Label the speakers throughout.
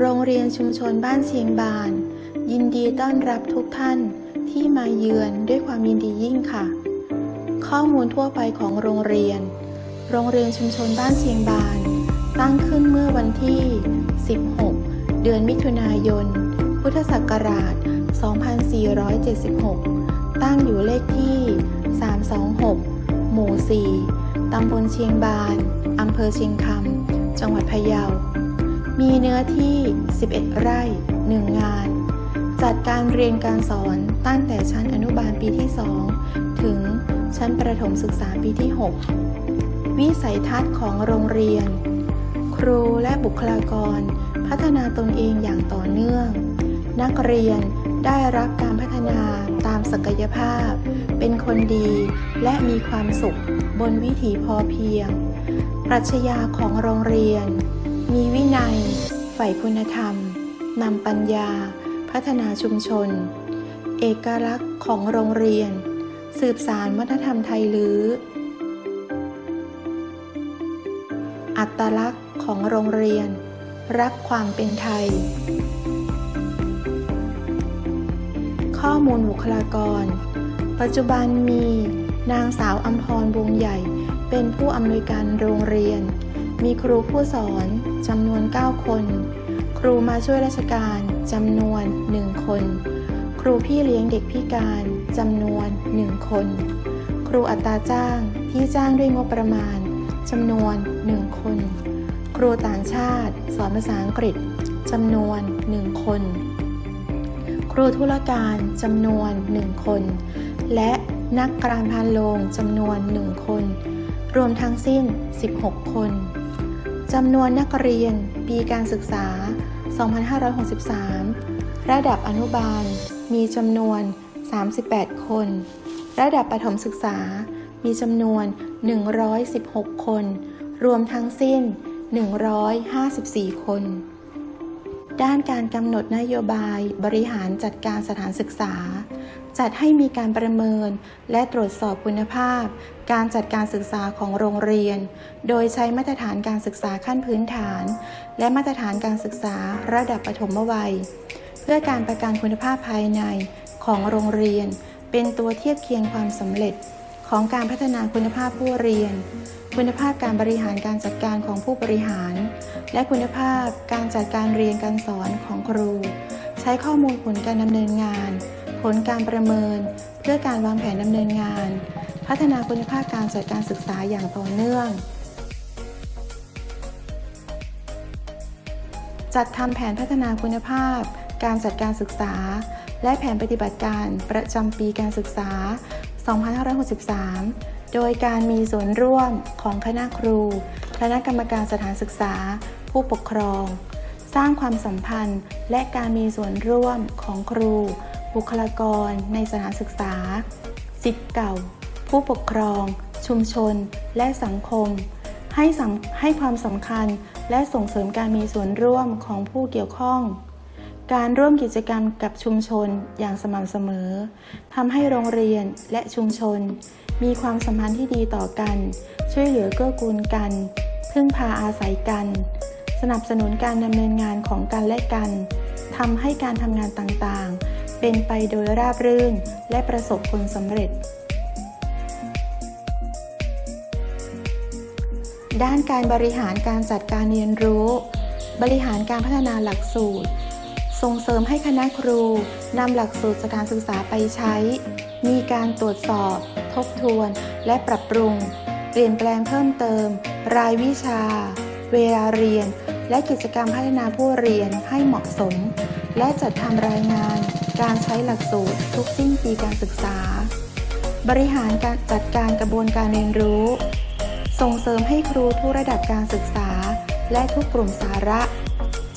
Speaker 1: โรงเรียนชุมชนบ้านเชียงบาน ยินดีต้อนรับทุกท่านที่มาเยือนด้วยความยินดียิ่งค่ะ ข้อมูลทั่วไปของโรงเรียน โรงเรียนชุมชนบ้านเชียงบาน ตั้งขึ้นเมื่อวันที่ 16 เดือนมิถุนายน พุทธศักราช 2476 ตั้งอยู่เลขที่ 326 หมู่ 4 ตำบลเชียงบาน อำเภอเชียงคำ จังหวัดพะเยา มีเนื้อที่ 11 ไร่ 1 งาน จัดการเรียนการสอนตั้งแต่ชั้นอนุบาลปีที่ 2 ถึงชั้นประถมศึกษาปีที่ 6 วิสัยทัศน์ของโรงเรียน ครูและบุคลากร พัฒนาตนเองอย่างต่อเนื่อง นักเรียนได้รับการพัฒนาตามศักยภาพ เป็นคนดีและมีความสุขบนวิถีพอเพียง ปรัชญาของโรงเรียน มีวินัย ใฝ่คุณธรรม นำปัญญา พัฒนาชุมชน เอกลักษณ์ของโรงเรียน สืบสารวัฒนธรรมไทยลื้อ อัตลักษณ์ของโรงเรียน รักความเป็นไทย ข้อมูลบุคลากร ปัจจุบันมีนางสาวอัมพรวงใหญ่ เป็นผู้อำนวยการโรงเรียน มีครูผู้สอนจำนวน 9 คน ครูมาช่วยราชการจำนวน 1 คน ครูพี่เลี้ยงเด็กพิการจำนวน 1 คน ครูอัตราจ้างที่จ้างด้วยงบประมาณจำนวน 1 คน ครูต่างชาติ สอนภาษาอังกฤษจำนวน 1 คน ครูธุรการจำนวน 1 คน และนักการพานโรงจำนวน 1 คน รวมทั้งสิ้น 16 คน จำนวนนักเรียน ปีการศึกษา 2563 ระดับอนุบาล มีจำนวน 38 คน ระดับประถมศึกษา มีจำนวน 116 คน รวมทั้งสิ้น 154 คน ด้านการกำหนดนโยบายบริหารจัดการสถานศึกษา จัดให้มีการประเมิน และตรวจสอบคุณภาพ การจัดการศึกษาของโรงเรียน โดยใช้มาตรฐานการศึกษาขั้นพื้นฐาน และมาตรฐานการศึกษาระดับปฐมวัย เพื่อการประกันคุณภาพภายในของโรงเรียน เป็นตัวเทียบเคียงความสำเร็จของการพัฒนาคุณภาพผู้เรียน คุณภาพการบริหารการจัดการของผู้บริหาร และคุณภาพการจัดการเรียนการสอนของครู ใช้ข้อมูลผลการดำเนินงาน ผลการประเมิน เพื่อการวางแผนดำเนินงาน พัฒนาคุณภาพการจัดการศึกษาอย่างต่อเนื่อง จัดทำแผนพัฒนาคุณภาพ การจัดการศึกษา และแผนปฏิบัติการประจำปีการศึกษา 2563โดยการมีส่วนร่วมของคณะครู คณะกรรมการสถานศึกษา ผู้ปกครอง สร้างความสัมพันธ์และการมีส่วนร่วมของครู บุคลากรในสถานศึกษาสิทธิ์เก่า ผู้ปกครอง ชุมชน และสังคม ให้สำให้ความสำคัญและส่งเสริมการมีส่วนร่วมของผู้เกี่ยวข้อง การร่วมกิจกรรมกับชุมชนอย่างสม่ำเสมอทำให้โรงเรียนและชุมชน มีความสัมพันธ์ที่ดีต่อกัน ช่วยเหลือเกื้อกูลกัน พึ่งพาอาศัยกัน สนับสนุนการดำเนินงานของกันและกันทำให้การทำงานต่างๆ เป็นไปโดยราบรื่น และประสบผลสำเร็จ ด้านการบริหารการจัดการเรียนรู้ บริหารการพัฒนาหลักสูตร ส่งเสริมให้คณะครูนำหลักสูตรการศึกษาไปใช้ มีการตรวจสอบ ทบทวน และปรับปรุง เปลี่ยนแปลงเพิ่มเติม รายวิชา เวลาเรียน และกิจกรรมพัฒนาผู้เรียนให้เหมาะสม และจัดทำรายงาน การใช้หลักสูตรทุกสิ้นปีการศึกษา บริหารการจัดการกระบวนการเรียนรู้ ส่งเสริมให้ครูทุกระดับการศึกษา และทุกกลุ่มสาระ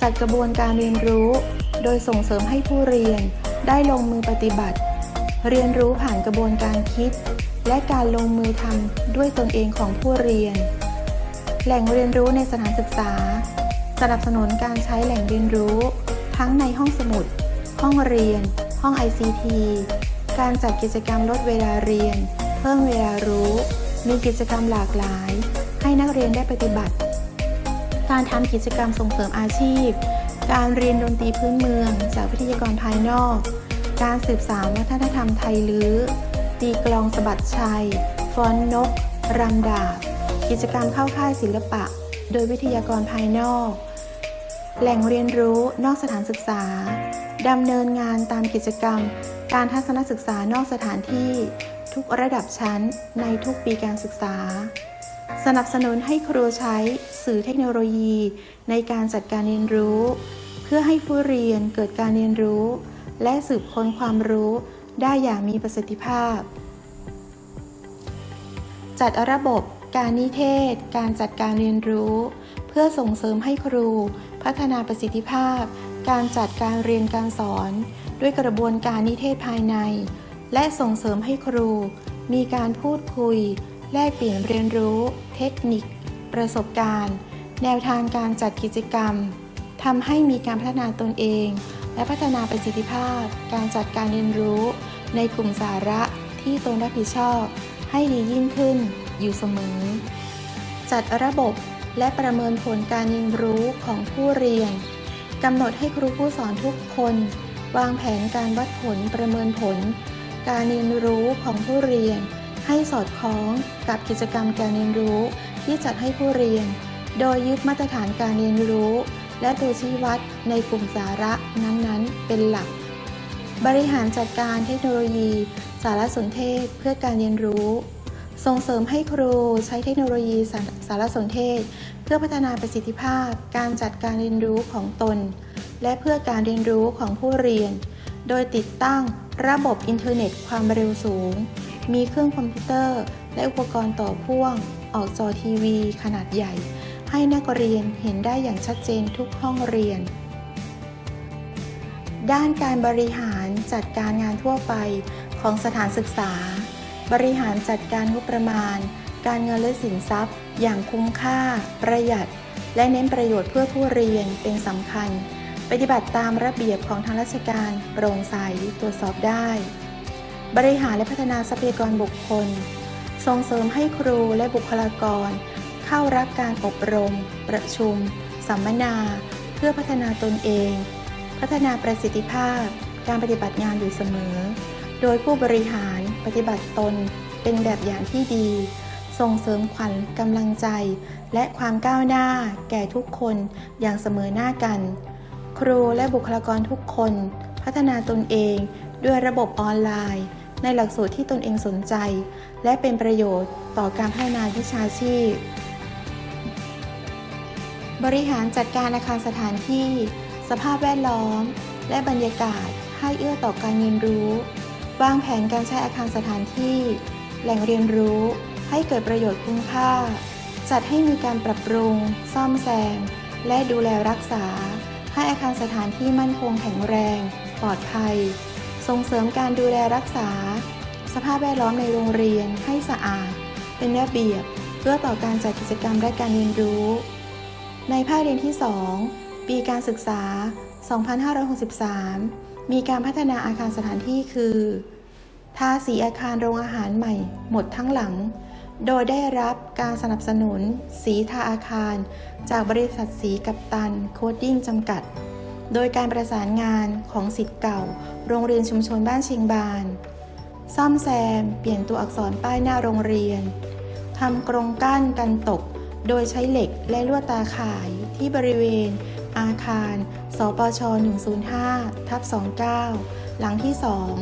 Speaker 1: จัดกระบวนการเรียนรู้ โดยส่งเสริมให้ผู้เรียนได้ลงมือปฏิบัติ เรียนรู้ผ่านกระบวนการคิด และการลงมือทำด้วยตนเองของผู้เรียน แหล่งเรียนรู้ในสถานศึกษา สนับสนุนการใช้แหล่งเรียนรู้ ทั้งในห้องสมุด ห้องเรียน ห้อง ICT การจัดกิจกรรมลดเวลาเรียน เพิ่มเวลารู้ มีกิจกรรมหลากหลาย ให้นักเรียนได้ปฏิบัติ การทำกิจกรรมส่งเสริมอาชีพ การเรียนดนตรีพื้นเมือง จากวิทยากรภายนอก การสืบสานวัฒนธรรมไทยลื้อ ตีกลองสะบัดชัย ฟ้อนนก รำดาบ กิจกรรมเข้าค่ายศิลปะ โดยวิทยากรภายนอก แหล่งเรียนรู้นอกสถานศึกษา ดำเนินงานตามกิจกรรม การทัศนศึกษานอกสถานที่ ทุกระดับชั้นในทุกปีการศึกษา สนับสนุนให้ครูใช้สื่อเทคโนโลยี ในการจัดการเรียนรู้ เพื่อให้ผู้เรียนเกิดการเรียนรู้ และสืบค้นความรู้ได้อย่างมีประสิทธิภาพ จัดระบบการนิเทศ การจัดการเรียนรู้ เพื่อส่งเสริมให้ครู พัฒนาประสิทธิภาพ การจัดการเรียนการสอน ด้วยกระบวนการนิเทศภายใน และส่งเสริมให้ครู มีการพูดคุย แลกเปลี่ยนเรียนรู้ เทคนิค ประสบการณ์ แนวทางการจัดกิจกรรมทำให้มีการพัฒนาตนเอง และพัฒนาประสิทธิภาพ การจัดการเรียนรู้ ในกลุ่มสาระที่ตนรับผิดชอบ ให้ดียิ่งขึ้นอยู่เสมอ จัดระบบและประเมินผลการเรียนรู้ของผู้เรียน กำหนดให้ครูผู้สอนทุกคน วางแผนการวัดผลประเมินผล การเรียนรู้ของผู้เรียน ให้สอดคล้องกับกิจกรรมการเรียนรู้ที่จัดให้ผู้เรียน โดยยึดมาตรฐานการเรียนรู้ และตัวชี้วัดในกลุ่มสาระนั้นๆ เป็นหลัก บริหารจัดการเทคโนโลยี สารสนเทศเพื่อการเรียนรู้ ส่งเสริมให้ครูใช้เทคโนโลยีสารสารสนเทศ เพื่อพัฒนาประสิทธิภาพ การจัดการเรียนรู้ของตน และเพื่อการเรียนรู้ของผู้เรียน โดยติดตั้งระบบอินเทอร์เน็ตความเร็วสูง มีเครื่องคอมพิวเตอร์ และอุปกรณ์ต่อพ่วง ออกจอทีวี ขนาดใหญ่ ให้นักเรียนเห็นได้อย่างชัดเจนทุกห้องเรียน ด้านการบริหารจัดการงานทั่วไปของสถานศึกษา บริหารจัดการงบประมาณ การเงินและสินทรัพย์ อย่างคุ้มค่า ประหยัด และเน้นประโยชน์เพื่อผู้เรียนเป็นสำคัญ ปฏิบัติตามระเบียบของทางราชการ โปร่งใสตรวจสอบได้ บริหารและพัฒนาทรัพยากรบุคคล ส่งเสริมให้ครูและบุคลากร เข้ารับการอบรม ประชุม สัมมนา เพื่อพัฒนาตนเอง พัฒนาประสิทธิภาพ การปฏิบัติงานอยู่เสมอ โดยผู้บริหาร ปฏิบัติตนเป็นแบบอย่างที่ดี ส่งเสริมขวัญกำลังใจ และความก้าวหน้าแก่ทุกคนอย่างเสมอหน้ากัน ครูและบุคลากรทุกคน พัฒนาตนเองด้วยระบบออนไลน์ ในหลักสูตรที่ตนเองสนใจ และเป็นประโยชน์ต่อการพัฒนาวิชาชีพ บริหารจัดการอาคารสถานที่ สภาพแวดล้อม และบรรยากาศให้เอื้อต่อการเรียนรู้ วางแผนการใช้อาคารสถานที่ แหล่งเรียนรู้ให้เกิดประโยชน์คุ้มค่า จัดให้มีการปรับปรุง ซ่อมแซม และดูแลรักษา ให้อาคารสถานที่มั่นคงแข็งแรง ปลอดภัย ส่งเสริมการดูแลรักษา สภาพแวดล้อมในโรงเรียนให้สะอาด เป็นระเบียบ เพื่อต่อการจัดกิจกรรมและการเรียนรู้ ในภาคเรียนที่ 2 ปีการศึกษา 2563 มีการพัฒนาอาคารสถานที่คือทาสีอาคารโรงอาหารใหม่หมดทั้งหลัง โดยได้รับการสนับสนุน สีทาอาคาร จากบริษัทสีกัปตันโคดดิ้งจำกัด โดยการประสานงานของสิทธิ์เก่า โรงเรียนชุมชนบ้านเชียงบาน ซ่อมแซม เปลี่ยนตัวอักษรป้ายหน้าโรงเรียนทำกรงกั้นกันตก โดยใช้เหล็กและลวดตาข่ายที่บริเวณ อาคาร สปช 105 ทับ 29 หลังที่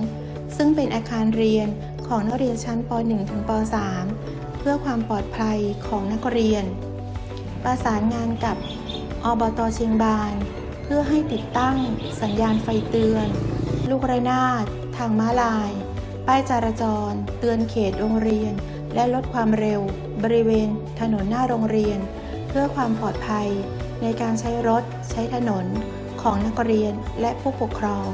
Speaker 1: 2 ซึ่งเป็นอาคารเรียนของนักเรียนชั้นป .1 ถึงป .3 เพื่อความปลอดภัยของนักเรียน ประสานงานกับอบตเชียงบาน เพื่อให้ติดตั้งสัญญาณไฟเตือน ลูกระนาด ทางม้าลาย ป้ายจราจร เตือนเขตโรงเรียน และลดความเร็ว บริเวณถนนหน้าโรงเรียน เพื่อความปลอดภัย ในการใช้รถ ใช้ถนนของนักเรียนและผู้ปกครอง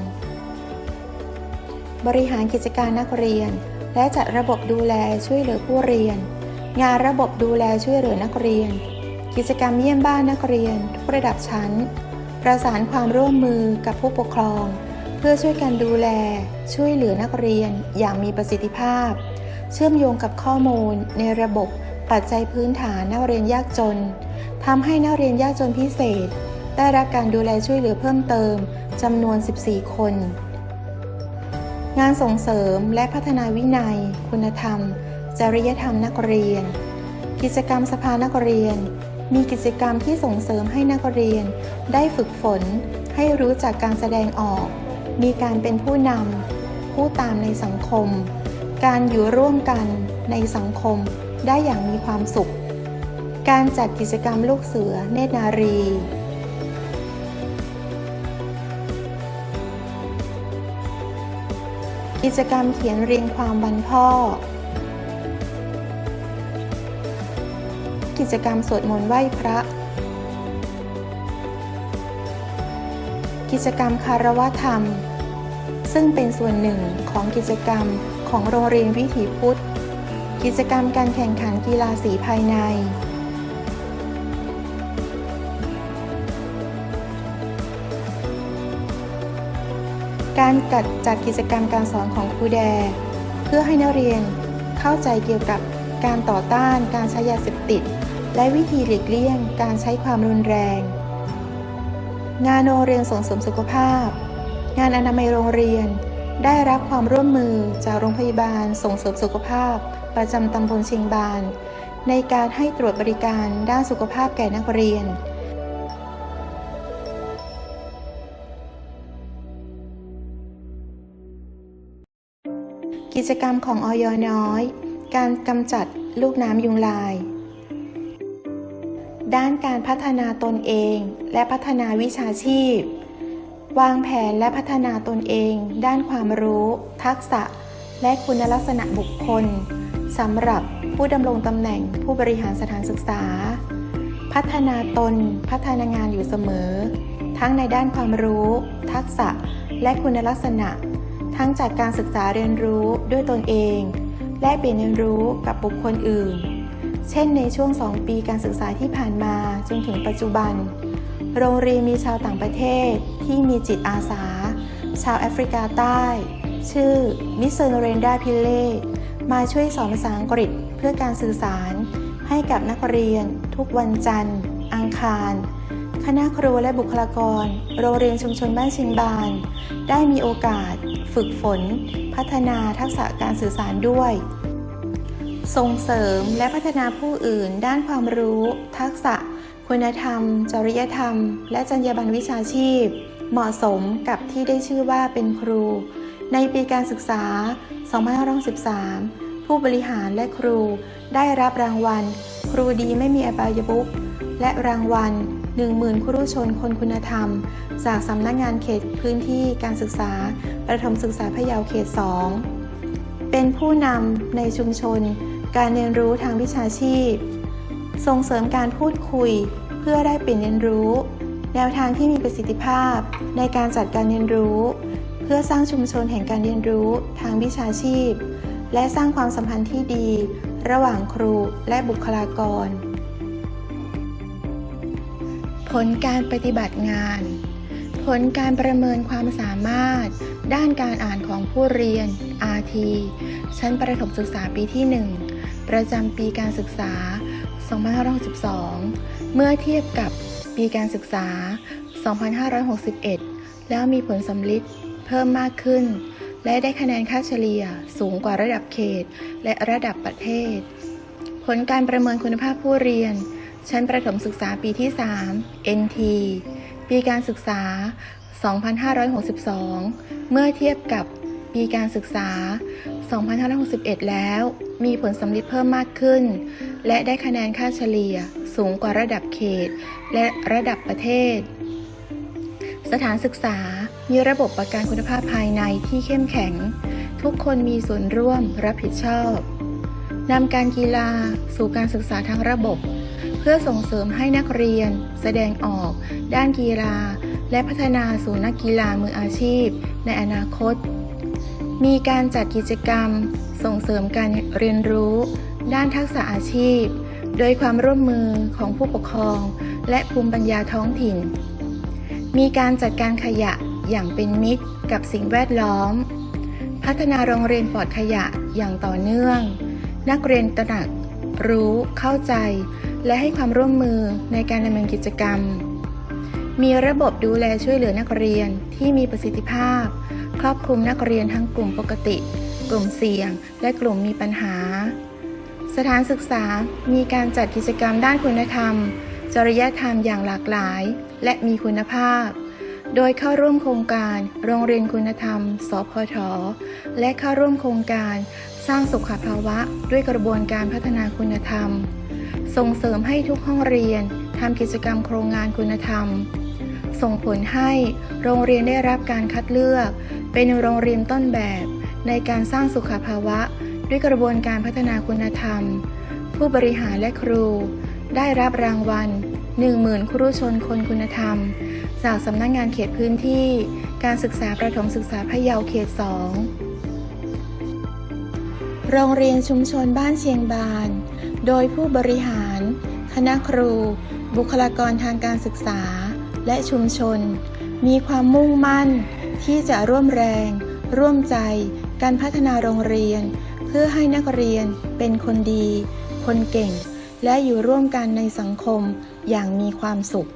Speaker 1: บริหารกิจการนักเรียน และจัดระบบดูแลช่วยเหลือผู้เรียน งานระบบดูแลช่วยเหลือนักเรียน กิจกรรมเยี่ยมบ้านนักเรียน ทุกระดับชั้น ประสานความร่วมมือกับผู้ปกครอง เพื่อช่วยกันดูแล ช่วยเหลือนักเรียนอย่างมีประสิทธิภาพ เชื่อมโยงกับข้อมูลในระบบ ปัจจัยพื้นฐานนักเรียนยากจนทำให้นักเรียนยากจนพิเศษ ได้รับการดูแลช่วยเหลือเพิ่มเติมจำนวน 14 คน งานส่งเสริมและพัฒนาวินัย คุณธรรม จริยธรรมนักเรียน กิจกรรมสภานักเรียน มีกิจกรรมที่ส่งเสริมให้นักเรียน ได้ฝึกฝน ให้รู้จักการแสดงออก มีการเป็นผู้นำผู้ตามในสังคม การอยู่ร่วมกันในสังคม ได้อย่างมีความสุข การจัดกิจกรรมลูกเสือเนตรนารี กิจกรรมเขียนเรียงความวันพ่อ กิจกรรมสวดมนต์ไหว้พระ กิจกรรมคารวะธรรม ซึ่งเป็นส่วนหนึ่งของกิจกรรมของโรงเรียนวิถีพุทธ กิจกรรมการแข่งขันกีฬาสีภายใน การจัดจัดกิจกรรมการสอนของครูแด เพื่อให้นักเรียนเข้าใจเกี่ยวกับการต่อต้านการใช้ยาเสพติด และวิธีหลีกเลี่ยงการใช้ความรุนแรง งานโรงเรียนส่งเสริมสุขภาพ งานอนามัยโรงเรียน ได้รับความร่วมมือจากโรงพยาบาลส่งเสริมสุขภาพ ประจำตำบลเชียงบาน ในการให้ตรวจบริการด้านสุขภาพแก่นักเรียน กิจกรรมของออยน้อย การกำจัดลูกน้ำยุงลาย ด้านการพัฒนาตนเองและพัฒนาวิชาชีพ วางแผนและพัฒนาตนเอง ด้านความรู้ ทักษะ และคุณลักษณะบุคคลสำหรับผู้ดำรงตำแหน่งผู้บริหารสถานศึกษา พัฒนาตน พัฒนางานอยู่เสมอ ทั้งในด้านความรู้ ทักษะ และคุณลักษณะ ทั้งจากการศึกษาเรียนรู้ด้วยตนเอง และเปลี่ยนเรียนรู้กับบุคคลอื่น เช่นในช่วง 2 ปีการศึกษาที่ผ่านมาจนถึงปัจจุบัน โรงเรียนมีชาวต่างประเทศที่มีจิตอาสา ชาวแอฟริกาใต้ ชื่อมิสเซอร์เรนดาพิเล่มาช่วยสอนภาษาอังกฤษเพื่อการสื่อสาร ให้กับนักเรียน ทุกวันจันทร์ อังคาร คณะครูและบุคลากร โรงเรียนชุมชนบ้านเชียงบาน ได้มีโอกาส ฝึกฝน พัฒนาทักษะการสื่อสารด้วย ส่งเสริมและพัฒนาผู้อื่นด้านความรู้ ทักษะ คุณธรรม จริยธรรม และจรรยาบรรณวิชาชีพ เหมาะสมกับที่ได้ชื่อว่าเป็นครู ในปีการศึกษา 2513 ผู้บริหารและครูได้รับรางวัล ครูดีไม่มีอบายมุขและรางวัล 10,000 ครูชนคนคุณธรรม จากสำนักงงานเขตพื้นที่การศึกษา ประถมศึกษาพะเยาเขต 2 เป็นผู้นำในชุมชน การเรียนรู้ทางวิชาชีพ ส่งเสริมการพูดคุย เพื่อได้เปลี่ยนเรียนรู้ แนวทางที่มีประสิทธิภาพ ในการจัดการเรียนรู้ เพื่อสร้างชุมชนแห่งการเรียนรู้ทางวิชาชีพ และสร้างความสัมพันธ์ที่ดี ระหว่างครูและบุคลากร ผลการปฏิบัติงาน ผลการประเมินความสามารถ ด้านการอ่านของผู้เรียน RT ชั้นประถมศึกษาปีที่ 1 ประจำปีการศึกษา 2562 เมื่อเทียบกับปีการศึกษา 2561 แล้วมีผลสำลิดเพิ่มมากขึ้น และได้คะแนนค่าเฉลี่ยสูงกว่าระดับเขต และระดับประเทศ ผลการประเมินคุณภาพผู้เรียน ชั้นประถมศึกษาปีที่ 3 NT ปีการศึกษา 2562 เมื่อเทียบกับปีการศึกษา 2561 แล้ว มีผลสำลิดเพิ่มมากขึ้น และได้คะแนนค่าเฉลี่ยสูงกว่าระดับเขต และระดับประเทศ สถานศึกษามีระบบประกันคุณภาพภายในที่เข้มแข็ง ทุกคนมีส่วนร่วมรับผิดชอบนำการกีฬาสู่การศึกษาทั้งระบบ เพื่อส่งเสริมให้นักเรียน แสดงออก ด้านกีฬา และพัฒนาสู่นักกีฬามืออาชีพ ในอนาคต มีการจัดกิจกรรม ส่งเสริมการเรียนรู้ ด้านทักษะอาชีพ โดยความร่วมมือของผู้ปกครอง และภูมิปัญญาท้องถิ่น มีการจัดการขยะอย่างเป็นมิตรกับสิ่งแวดล้อม พัฒนาโรงเรียนปลอดขยะอย่างต่อเนื่อง นักเรียนตระหนัก รู้ เข้าใจ และให้ความร่วมมือในการดำเนินกิจกรรม มีระบบดูแลช่วยเหลือนักเรียนที่มีประสิทธิภาพ ครอบคลุมนักเรียนทั้งกลุ่มปกติ กลุ่มเสี่ยง และกลุ่มมีปัญหา สถานศึกษามีการจัดกิจกรรมด้านคุณธรรม จริยธรรมอย่างหลากหลาย และมีคุณภาพ โดยเข้าร่วมโครงการโรงเรียนคุณธรรม สพท และเข้าร่วมโครงการสร้างสุขภาวะ ด้วยกระบวนการพัฒนาคุณธรรม ส่งเสริมให้ทุกห้องเรียนทำกิจกรรมโครงงานคุณธรรม ส่งผลให้โรงเรียนได้รับการคัดเลือก เป็นโรงเรียนต้นแบบ ในการสร้างสุขภาวะ ด้วยกระบวนการพัฒนาคุณธรรม ผู้บริหารและครู ได้รับรางวัล 10,000 ครูชนคนคุณธรรม จากสำนักงงานเขตพื้นที่ การศึกษาประถมศึกษาพะเยาเขต 2 โรงเรียนชุมชนบ้านเชียงบาน โดยผู้บริหาร คณะครู บุคลากรทางการศึกษา และชุมชน มีความมุ่งมั่น ที่จะร่วมแรง ร่วมใจ การพัฒนาโรงเรียน พื่อให้นักเรียนเป็นคนดี คนเก่ง และอยู่ร่วมกันในสังคมอย่างมีความสุข